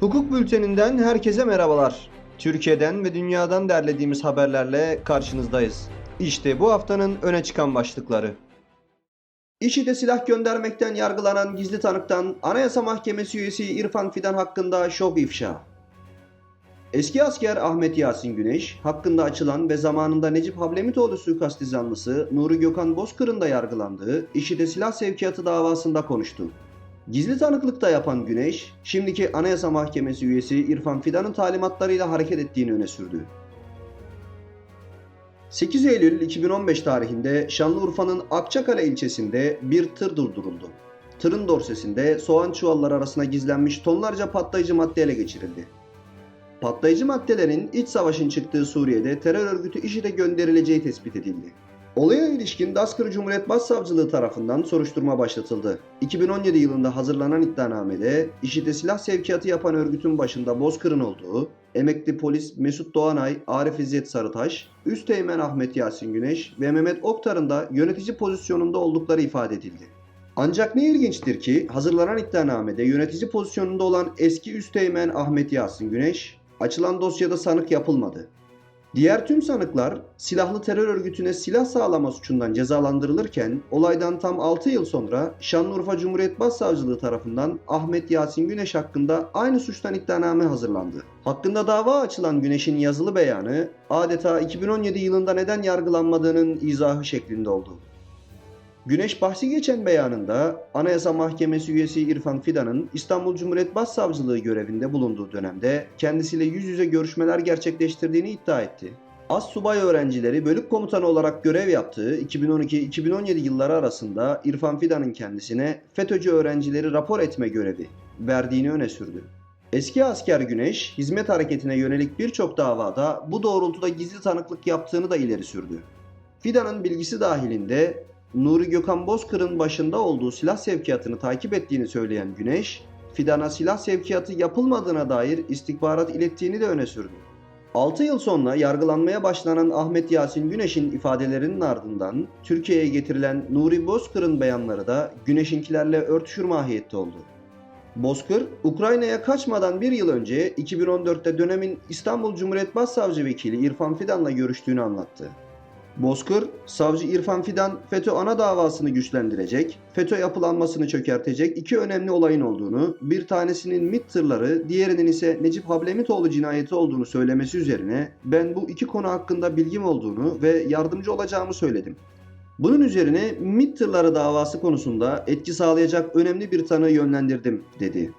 Hukuk Bülteninden herkese merhabalar. Türkiye'den ve dünyadan derlediğimiz haberlerle karşınızdayız. İşte bu haftanın öne çıkan başlıkları. İşide silah göndermekten yargılanan gizli tanıktan Anayasa Mahkemesi üyesi İrfan Fidan hakkında şok ifşa. Eski asker Ahmet Yasin Güneş, hakkında açılan ve zamanında Necip Hablemitoğlu suikasti zanlısı Nuri Gökhan Bozkır'ın da yargılandığı İşide silah sevkiyatı davasında konuştu. Gizli tanıklıkta yapan Güneş, şimdiki Anayasa Mahkemesi üyesi İrfan Fidan'ın talimatlarıyla hareket ettiğini öne sürdü. 8 Eylül 2015 tarihinde Şanlıurfa'nın Akçakale ilçesinde bir tır durduruldu. Tırın dorsesinde soğan çuvalları arasına gizlenmiş tonlarca patlayıcı madde ele geçirildi. Patlayıcı maddelerin iç savaşın çıktığı Suriye'de terör örgütü IŞİD'e gönderileceği tespit edildi. Olaya ilişkin Daskır Cumhuriyet Başsavcılığı tarafından soruşturma başlatıldı. 2017 yılında hazırlanan iddianamede IŞİD'e silah sevkiyatı yapan örgütün başında Bozkır'ın olduğu, emekli polis Mesut Doğanay, Arif İzzet Sarıtaş, Üsteğmen Ahmet Yasin Güneş ve Mehmet Oktar'ın da yönetici pozisyonunda oldukları ifade edildi. Ancak ne ilginçtir ki hazırlanan iddianamede yönetici pozisyonunda olan eski Üsteğmen Ahmet Yasin Güneş, açılan dosyada sanık yapılmadı. Diğer tüm sanıklar silahlı terör örgütüne silah sağlama suçundan cezalandırılırken olaydan tam 6 yıl sonra Şanlıurfa Cumhuriyet Başsavcılığı tarafından Ahmet Yasin Güneş hakkında aynı suçtan iddianame hazırlandı. Hakkında dava açılan Güneş'in yazılı beyanı adeta 2017 yılında neden yargılanmadığının izahı şeklinde oldu. Güneş bahsi geçen beyanında Anayasa Mahkemesi üyesi İrfan Fidan'ın İstanbul Cumhuriyet Başsavcılığı görevinde bulunduğu dönemde kendisiyle yüz yüze görüşmeler gerçekleştirdiğini iddia etti. Az subay öğrencileri bölük komutanı olarak görev yaptığı 2012-2017 yılları arasında İrfan Fidan'ın kendisine FETÖ'cü öğrencileri rapor etme görevi verdiğini öne sürdü. Eski asker Güneş, hizmet hareketine yönelik birçok davada bu doğrultuda gizli tanıklık yaptığını da ileri sürdü. Fidan'ın bilgisi dahilinde Nuri Gökhan Bozkır'ın başında olduğu silah sevkiyatını takip ettiğini söyleyen Güneş, Fidan'a silah sevkiyatı yapılmadığına dair istihbarat ilettiğini de öne sürdü. 6 yıl sonra yargılanmaya başlanan Ahmet Yasin Güneş'in ifadelerinin ardından Türkiye'ye getirilen Nuri Bozkır'ın beyanları da Güneş'inkilerle örtüşür mahiyette oldu. Bozkır, Ukrayna'ya kaçmadan bir yıl önce 2014'te dönemin İstanbul Cumhuriyet Başsavcı Vekili İrfan Fidan'la görüştüğünü anlattı. Bozkır, savcı İrfan Fidan FETÖ ana davasını güçlendirecek, FETÖ yapılanmasını çökertecek iki önemli olayın olduğunu, bir tanesinin MİT tırları, diğerinin ise Necip Hablemitoğlu cinayeti olduğunu söylemesi üzerine ben bu iki konu hakkında bilgim olduğunu ve yardımcı olacağımı söyledim. Bunun üzerine MİT tırları davası konusunda etki sağlayacak önemli bir tanığı yönlendirdim dedi.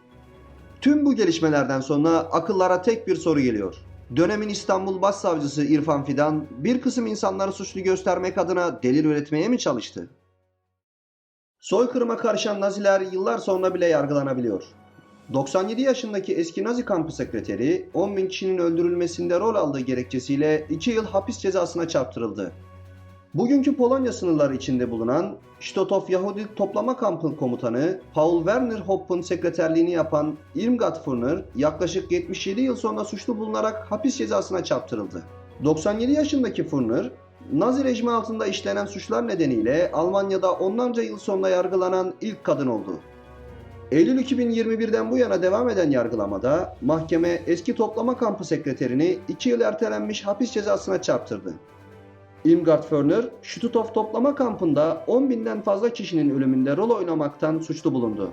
Tüm bu gelişmelerden sonra akıllara tek bir soru geliyor. Dönemin İstanbul Başsavcısı İrfan Fidan bir kısım insanları suçlu göstermek adına delil üretmeye mi çalıştı? Soykırıma karışan Naziler yıllar sonra bile yargılanabiliyor. 97 yaşındaki eski Nazi kampı sekreteri 10 bin kişinin öldürülmesinde rol aldığı gerekçesiyle 2 yıl hapis cezasına çarptırıldı. Bugünkü Polonya sınırları içinde bulunan Stotov Yahudi toplama kampı komutanı Paul Werner Hopp'un sekreterliğini yapan Irmgard Furner yaklaşık 77 yıl sonra suçlu bulunarak hapis cezasına çarptırıldı. 97 yaşındaki Furner, Nazi rejimi altında işlenen suçlar nedeniyle Almanya'da onlarca yıl sonra yargılanan ilk kadın oldu. Eylül 2021'den bu yana devam eden yargılamada mahkeme eski toplama kampı sekreterini 2 yıl ertelenmiş hapis cezasına çarptırdı. Irmgard Stutthof toplama kampında 10 binden fazla kişinin ölümünde rol oynamaktan suçlu bulundu.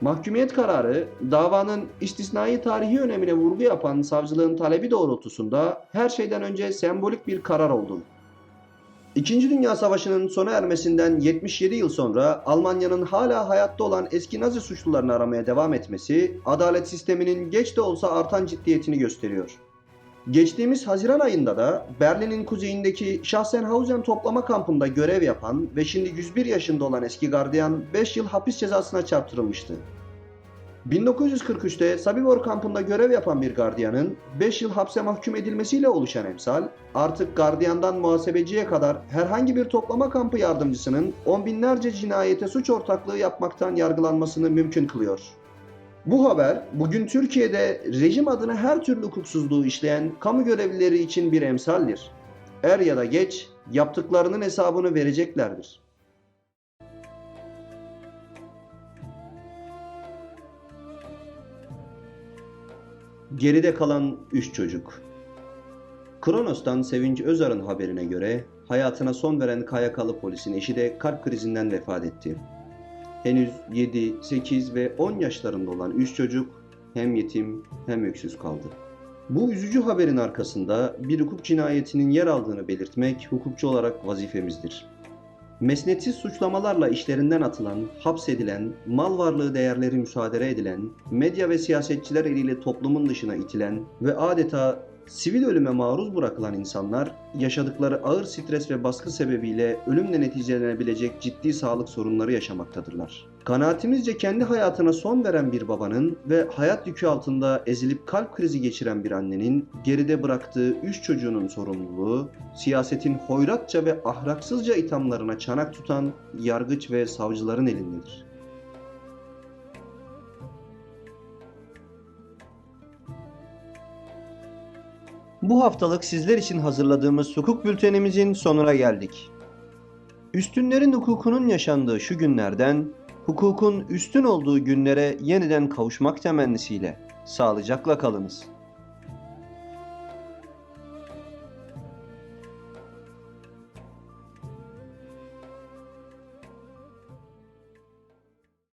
Mahkumiyet kararı, davanın istisnai tarihi önemine vurgu yapan savcılığın talebi doğrultusunda her şeyden önce sembolik bir karar oldu. İkinci Dünya Savaşı'nın sona ermesinden 77 yıl sonra Almanya'nın hala hayatta olan eski Nazi suçlularını aramaya devam etmesi, adalet sisteminin geç de olsa artan ciddiyetini gösteriyor. Geçtiğimiz Haziran ayında da Berlin'in kuzeyindeki Sachsenhausen toplama kampında görev yapan ve şimdi 101 yaşında olan eski gardiyan 5 yıl hapis cezasına çarptırılmıştı. 1943'te Sabibor kampında görev yapan bir gardiyanın 5 yıl hapse mahkum edilmesiyle oluşan emsal, artık gardiyandan muhasebeciye kadar herhangi bir toplama kampı yardımcısının on binlerce cinayete suç ortaklığı yapmaktan yargılanmasını mümkün kılıyor. Bu haber bugün Türkiye'de rejim adına her türlü hukuksuzluğu işleyen kamu görevlileri için bir emsaldir. Er ya da geç yaptıklarının hesabını vereceklerdir. Geride kalan 3 çocuk. Kronos'tan Sevinç Özar'ın haberine göre hayatına son veren KYK'lı polisin eşi de kalp krizinden vefat etti. Henüz 7, 8 ve 10 yaşlarında olan 3 çocuk hem yetim hem öksüz kaldı. Bu üzücü haberin arkasında bir hukuk cinayetinin yer aldığını belirtmek hukukçu olarak vazifemizdir. Mesnetsiz suçlamalarla işlerinden atılan, hapsedilen, mal varlığı değerleri müsaade edilen, medya ve siyasetçiler eliyle toplumun dışına itilen ve adeta sivil ölüme maruz bırakılan insanlar yaşadıkları ağır stres ve baskı sebebiyle ölümle neticelenebilecek ciddi sağlık sorunları yaşamaktadırlar. Kanaatimizce kendi hayatına son veren bir babanın ve hayat yükü altında ezilip kalp krizi geçiren bir annenin geride bıraktığı üç çocuğunun sorumluluğu, siyasetin hoyratça ve ahlaksızca ithamlarına çanak tutan yargıç ve savcıların elindedir. Bu haftalık sizler için hazırladığımız hukuk bültenimizin sonuna geldik. Üstünlerin hukukunun yaşandığı şu günlerden, hukukun üstün olduğu günlere yeniden kavuşmak temennisiyle sağlıcakla kalınız.